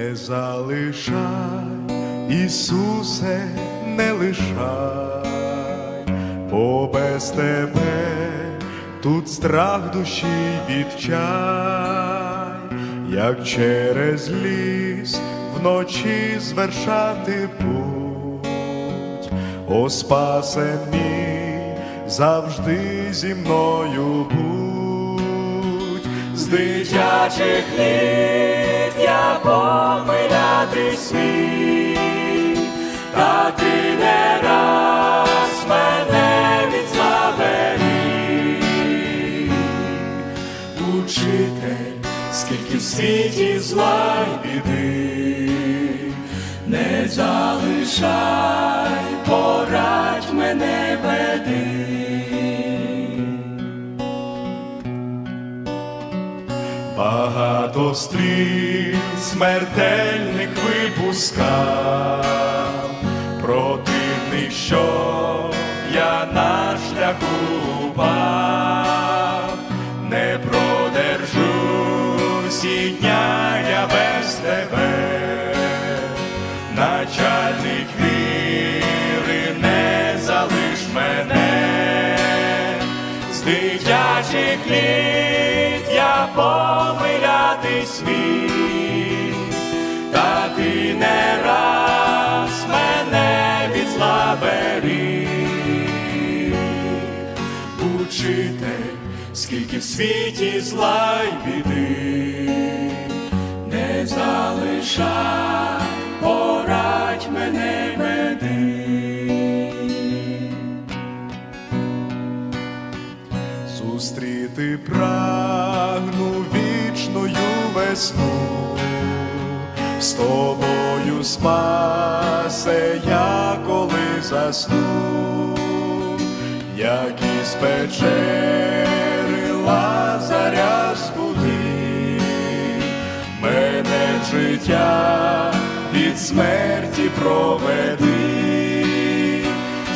Не залишай, Ісусе, не лишай, бо без тебе тут страх душі відчай, як через ліс вночі звершати путь, о спасе мій, завжди зі мною будь, дитячих літ я помилятись міг, та ти не раз мене від зла. Учитель, скільки в світі зла й біди, не залишай, порадь мене веди. Багато стріл смертельних випускав, противник, що я на шляху упав, не продержусь і дня я без тебе, начальник віри, не залиш мене. З дитячих літ я помилятись міг, та ти не раз мене від зла беріг. Учитель, скільки в світі зла й біди, не залишай, Зустріти прагну вічною весну, з тобою спасе я коли засну, як із печери Лазаря збуди, мене життя від смерті проведи,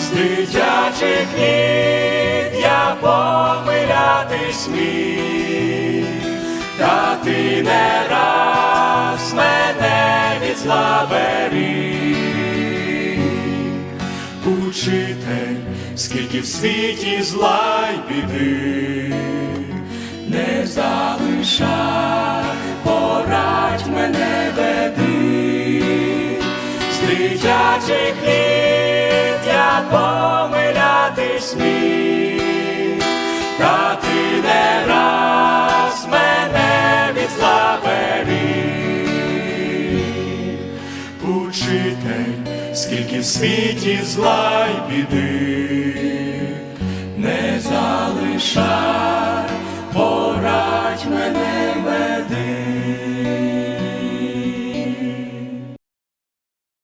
з дитячих я помилятись міг, та ти не раз мене від зла беріг. Учитель, скільки в світі зла й біди, не залишай, порадь мене веди, з дитячих літ я помилятись міг, скільки в світі зла й біди, не залишай, порадь мене